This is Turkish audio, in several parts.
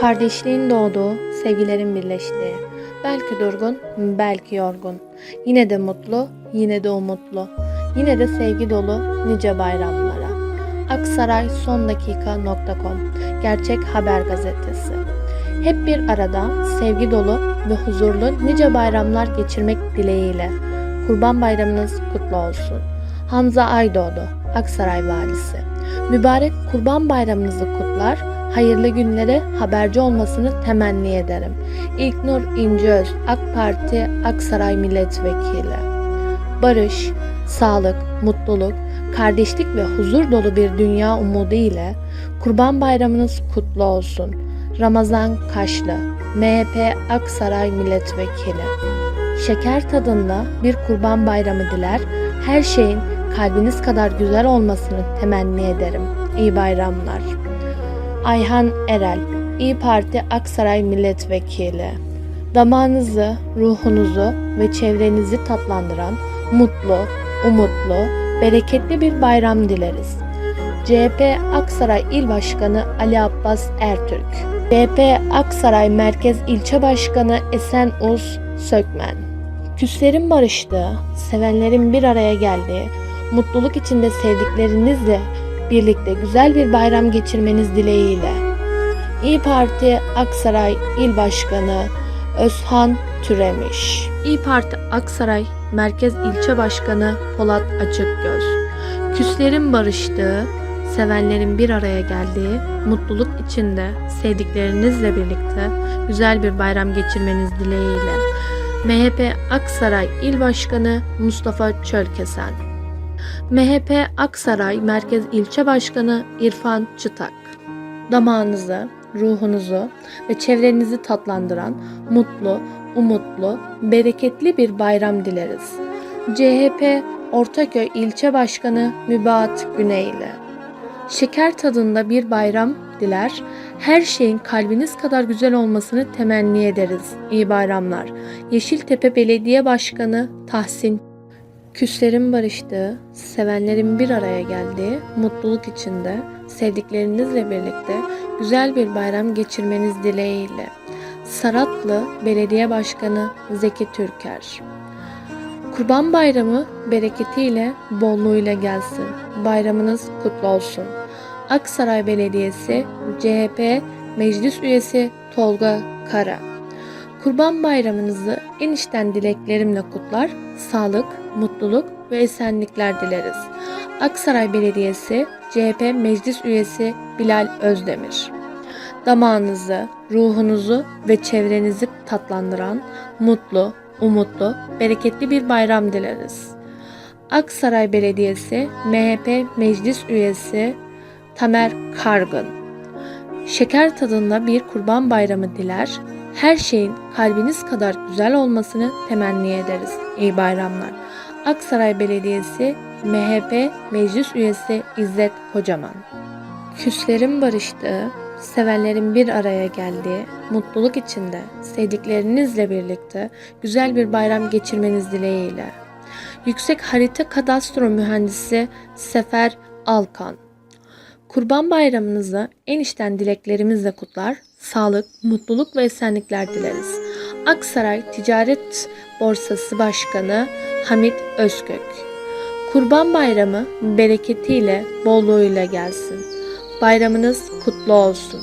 Kardeşliğin doğduğu, sevgilerin birleştiği. Belki durgun, belki yorgun. Yine de mutlu, yine de umutlu. Yine de sevgi dolu nice bayramlara. Aksaray Son Dakika.com Gerçek Haber Gazetesi Hep bir arada sevgi dolu ve huzurlu nice bayramlar geçirmek dileğiyle. Kurban Bayramınız kutlu olsun. Hamza Aydoğdu, Aksaray Valisi. Mübarek Kurban Bayramınızı kutlar, hayırlı günlere haberci olmasını temenni ederim. İlknur İnceöz, AK Parti Aksaray Milletvekili. Barış, sağlık, mutluluk, kardeşlik ve huzur dolu bir dünya umudu ile Kurban Bayramınız kutlu olsun. Ramazan Kaşlı, MHP Aksaray Milletvekili. Şeker tadında bir kurban bayramı diler, her şeyin kalbiniz kadar güzel olmasını temenni ederim. İyi bayramlar. Ayhan Erel, İyi Parti Aksaray Milletvekili. Damağınızı, ruhunuzu ve çevrenizi tatlandıran mutlu, umutlu, bereketli bir bayram dileriz. CHP Aksaray İl Başkanı Ali Abbas Ertürk. CHP Aksaray Merkez İlçe Başkanı Esen Uz Sökmen. Küslerin barıştığı, sevenlerin bir araya geldiği, mutluluk içinde sevdiklerinizle birlikte güzel bir bayram geçirmeniz dileğiyle. İyi Parti Aksaray İl Başkanı Özhan Türemiş. İyi Parti Aksaray Merkez İlçe Başkanı Polat Açıkgöz. Küslerin barıştığı, sevenlerin bir araya geldiği, mutluluk içinde sevdiklerinizle birlikte güzel bir bayram geçirmeniz dileğiyle. MHP Aksaray İl Başkanı Mustafa Çölkesen. MHP Aksaray Merkez İlçe Başkanı İrfan Çıtak. Damağınızı, ruhunuzu ve çevrenizi tatlandıran mutlu, umutlu, bereketli bir bayram dileriz. CHP Ortaköy İlçe Başkanı Mübahat Güneyli. Şeker tadında bir bayram diler, her şeyin kalbiniz kadar güzel olmasını temenni ederiz. İyi bayramlar. Yeşiltepe Belediye Başkanı Tahsin Küslerin barıştığı, sevenlerin bir araya geldiği, mutluluk içinde, sevdiklerinizle birlikte güzel bir bayram geçirmeniz dileğiyle. Saratlı Belediye Başkanı Zeki Türker. Kurban Bayramı bereketiyle, bolluğuyla gelsin. Bayramınız kutlu olsun. Aksaray Belediyesi CHP Meclis Üyesi Tolga Kara. Kurban Bayramınızı en içten dileklerimle kutlar, sağlık, mutluluk ve esenlikler dileriz. Aksaray Belediyesi CHP Meclis Üyesi Bilal Özdemir. Damağınızı, ruhunuzu ve çevrenizi tatlandıran mutlu, umutlu, bereketli bir bayram dileriz. Aksaray Belediyesi MHP Meclis Üyesi Tamer Kargın. Şeker tadında bir kurban bayramı diler, her şeyin kalbiniz kadar güzel olmasını temenni ederiz. İyi bayramlar. Aksaray Belediyesi MHP Meclis Üyesi İzzet Kocaman. Küslerin barıştığı, sevenlerin bir araya geldiği, mutluluk içinde, sevdiklerinizle birlikte güzel bir bayram geçirmeniz dileğiyle. Yüksek Harita Kadastro Mühendisi Sefer Alkan. Kurban Bayramınızı en içten dileklerimizle kutlar, sağlık, mutluluk ve esenlikler dileriz. Aksaray Ticaret Borsası Başkanı Hamit Özkök. Kurban Bayramı bereketiyle, bolluğuyla gelsin. Bayramınız kutlu olsun.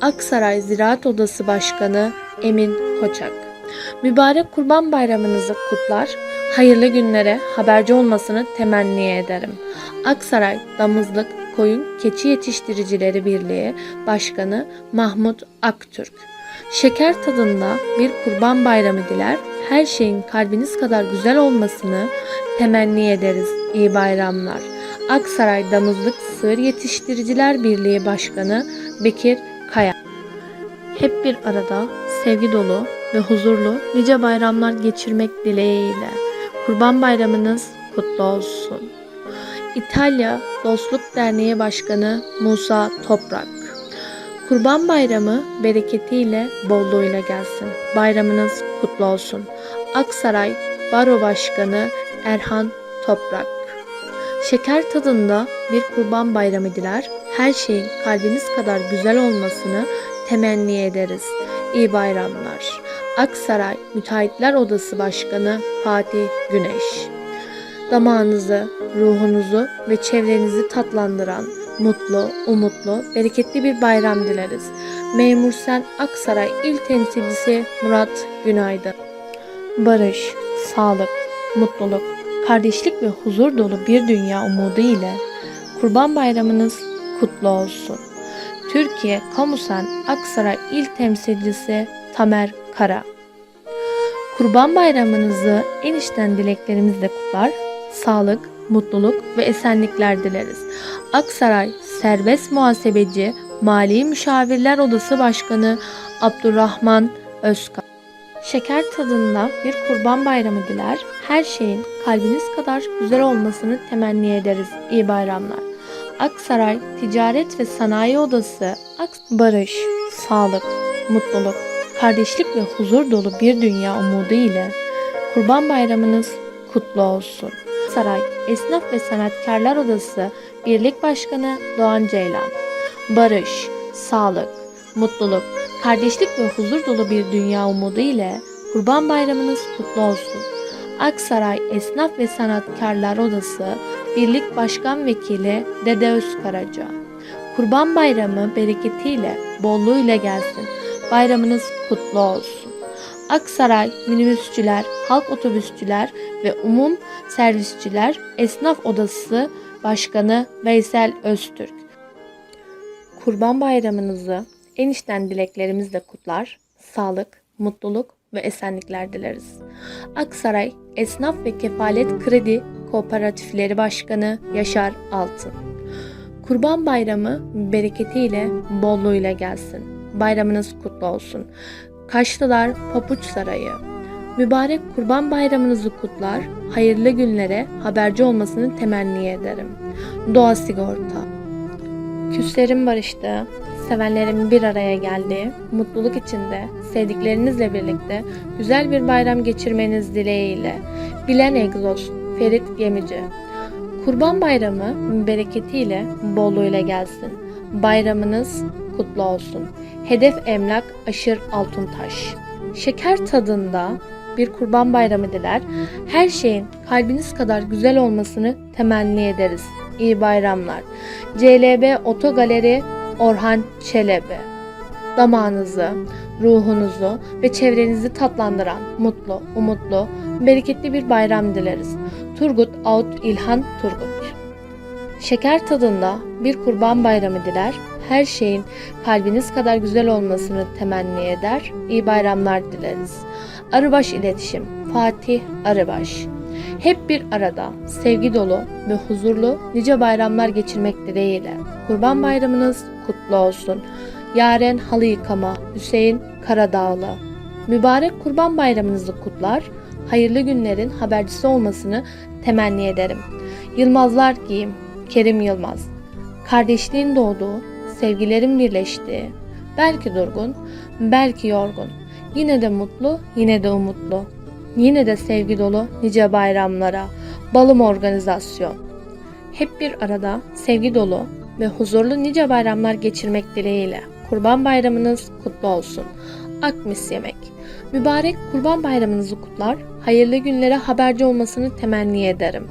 Aksaray Ziraat Odası Başkanı Emin Koçak. Mübarek Kurban Bayramınızı kutlar, hayırlı günlere haberci olmasını temenni ederim. Aksaray Damızlık Koyun Keçi Yetiştiricileri Birliği Başkanı Mahmut Aktürk. Şeker tadında bir kurban bayramı diler, her şeyin kalbiniz kadar güzel olmasını temenni ederiz. İyi bayramlar. Aksaray Damızlık Sığır Yetiştiriciler Birliği Başkanı Bekir Kaya. Hep bir arada sevgi dolu ve huzurlu nice bayramlar geçirmek dileğiyle. Kurban Bayramınız kutlu olsun. İtalya Dostluk Derneği Başkanı Musa Toprak. Kurban Bayramı bereketiyle, bolluğuyla gelsin. Bayramınız kutlu olsun. Aksaray Baro Başkanı Erhan Toprak. Şeker tadında bir kurban bayramı diler, her şeyin kalbiniz kadar güzel olmasını temenni ederiz. İyi bayramlar. Aksaray Müteahhitler Odası Başkanı Fatih Güneş damağınızı, ruhunuzu ve çevrenizi tatlandıran mutlu, umutlu, bereketli bir bayram dileriz. Memur Sen Aksaray İl Temsilcisi Murat Günaydın. Barış, sağlık, mutluluk, kardeşlik ve huzur dolu bir dünya umudu ile Kurban Bayramınız kutlu olsun. Türkiye Kamusen Aksaray İl Temsilcisi Tamer Kara Kurban Bayramınızı en içten dileklerimizle kutlar, sağlık, mutluluk ve esenlikler dileriz. Aksaray Serbest Muhasebeci Mali Müşavirler Odası Başkanı Abdurrahman Özkan Şeker tadında bir kurban bayramı diler, her şeyin kalbiniz kadar güzel olmasını temenni ederiz. İyi bayramlar. Aksaray Ticaret ve Sanayi Odası Aks Barış, Sağlık, Mutluluk, Kardeşlik ve huzur dolu bir dünya umudu ile Kurban Bayramınız kutlu olsun. Saray Esnaf ve Sanatkarlar Odası Birlik Başkanı Doğan Ceylan Barış, sağlık, mutluluk, kardeşlik ve huzur dolu bir dünya umudu ile Kurban Bayramınız kutlu olsun. Aksaray Esnaf ve Sanatkarlar Odası Birlik Başkan Vekili Dede Özkaraca Kurban Bayramı bereketiyle, bolluğuyla gelsin. Bayramınız kutlu olsun. Aksaray Minibüsçüler, Halk Otobüsçüler ve Umum Servisçiler Esnaf Odası Başkanı Veysel Öztürk Kurban Bayramınızı en içten dileklerimizle kutlar, sağlık, mutluluk ve esenlikler dileriz. Aksaray Esnaf ve Kefalet Kredi Kooperatifleri Başkanı Yaşar Altın Kurban Bayramı bereketiyle, bolluğuyla gelsin. Bayramınız kutlu olsun. Kaşlılar Papuç Sarayı Mübarek Kurban Bayramınızı kutlar, hayırlı günlere haberci olmasını temenni ederim. Doğa Sigorta Küslerin barıştığı, sevenlerin bir araya geldiği, mutluluk içinde, sevdiklerinizle birlikte güzel bir bayram geçirmeniz dileğiyle. Bilen Egzoz, Ferit Gemici. Kurban Bayramı bereketiyle, bolluğuyla gelsin. Bayramınız kutlu olsun. Hedef Emlak Aşır Altuntaş. Şeker tadında bir kurban bayramı diler. Her şeyin kalbiniz kadar güzel olmasını temenni ederiz. İyi bayramlar. CLB Otogaleri Orhan Çelebi. Damağınızı, ruhunuzu ve çevrenizi tatlandıran mutlu, umutlu, bereketli bir bayram dileriz. Turgut Aut İlhan Turgut. Şeker tadında bir kurban bayramı diler, her şeyin kalbiniz kadar güzel olmasını temenni eder, iyi bayramlar dileriz. Arıbaş İletişim Fatih Arıbaş hep bir arada, sevgi dolu ve huzurlu nice bayramlar geçirmek dileğiyle. Kurban bayramınız kutlu olsun. Yaren halı yıkama Hüseyin Karadağlı. Mübarek kurban bayramınızı kutlar, hayırlı günlerin habercisi olmasını temenni ederim. Yılmazlar giyim Kerim Yılmaz. Kardeşliğin doğduğu, sevgilerin birleştiği, belki durgun, belki yorgun. Yine de mutlu, yine de umutlu. Yine de sevgi dolu nice bayramlara, balım organizasyon. Hep bir arada sevgi dolu ve huzurlu nice bayramlar geçirmek dileğiyle. Kurban bayramınız kutlu olsun. Akmis Yemek Mübarek Kurban Bayramınızı kutlar, hayırlı günlere haberci olmasını temenni ederim.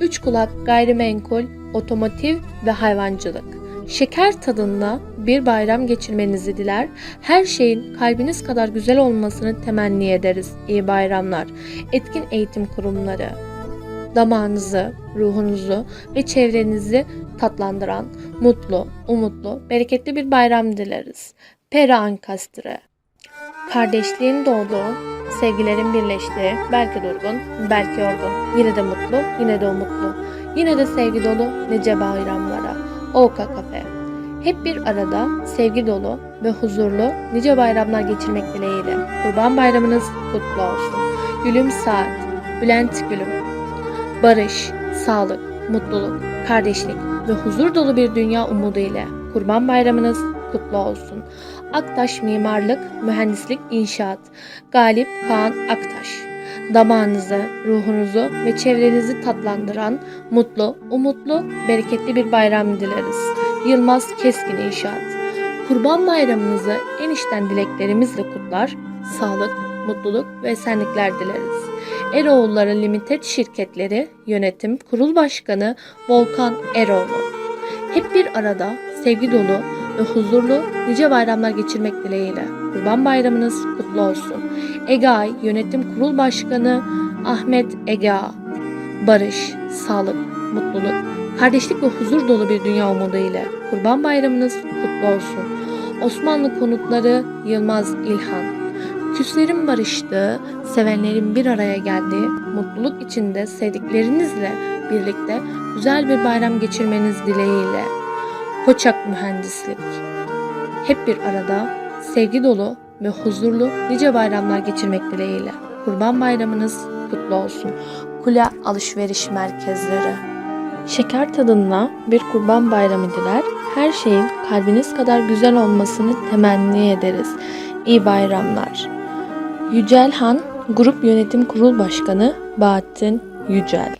Üç kulak gayrimenkul, otomotiv ve hayvancılık. Şeker tadında bir bayram geçirmenizi diler, her şeyin kalbiniz kadar güzel olmasını temenni ederiz. İyi bayramlar. Etkin eğitim kurumları. Damağınızı, ruhunuzu ve çevrenizi tatlandıran mutlu, umutlu, bereketli bir bayram dileriz. Pera Ankastre Kardeşliğin doğduğu, sevgilerin birleştiği, belki durgun, belki yorgun, yine de mutlu, yine de umutlu, yine de sevgi dolu nice bayramlara. Oka Kafe. Hep bir arada, sevgi dolu ve huzurlu nice bayramlar geçirmek dileğiyle. Kurban bayramınız kutlu olsun. Gülüm Saat, Bülent Gülüm. Barış, sağlık, mutluluk, kardeşlik ve huzur dolu bir dünya umudu ile Kurban bayramınız kutlu olsun. Aktaş Mimarlık, Mühendislik, İnşaat. Galip Kaan Aktaş. Damağınızı, ruhunuzu ve çevrenizi tatlandıran mutlu, umutlu, bereketli bir bayram dileriz. Yılmaz Keskin İnşaat. Kurban Bayramınızı en içten dileklerimizle kutlar, sağlık, mutluluk ve esenlikler dileriz. Eroğulları Limited şirketleri yönetim kurul başkanı Volkan Eroğlu. Hep bir arada sevgi dolu ve huzurlu nice bayramlar geçirmek dileğiyle. Kurban Bayramınız kutlu olsun. EGAY Yönetim Kurul Başkanı Ahmet Ega. Barış, sağlık, mutluluk, kardeşlik ve huzur dolu bir dünya umudu ile Kurban Bayramınız kutlu olsun. Osmanlı Konutları Yılmaz İlhan. Küslerin barıştığı, sevenlerin bir araya geldiği, mutluluk içinde sevdiklerinizle birlikte güzel bir bayram geçirmeniz dileğiyle. Koçak Mühendislik. Hep bir arada, sevgi dolu ve huzurlu nice bayramlar geçirmek dileğiyle. Kurban Bayramınız kutlu olsun. Kule Alışveriş Merkezleri. Şeker tadında bir kurban bayramı diler, her şeyin kalbiniz kadar güzel olmasını temenni ederiz. İyi bayramlar. Yücel Han, Grup Yönetim Kurul Başkanı Bahattin Yücel.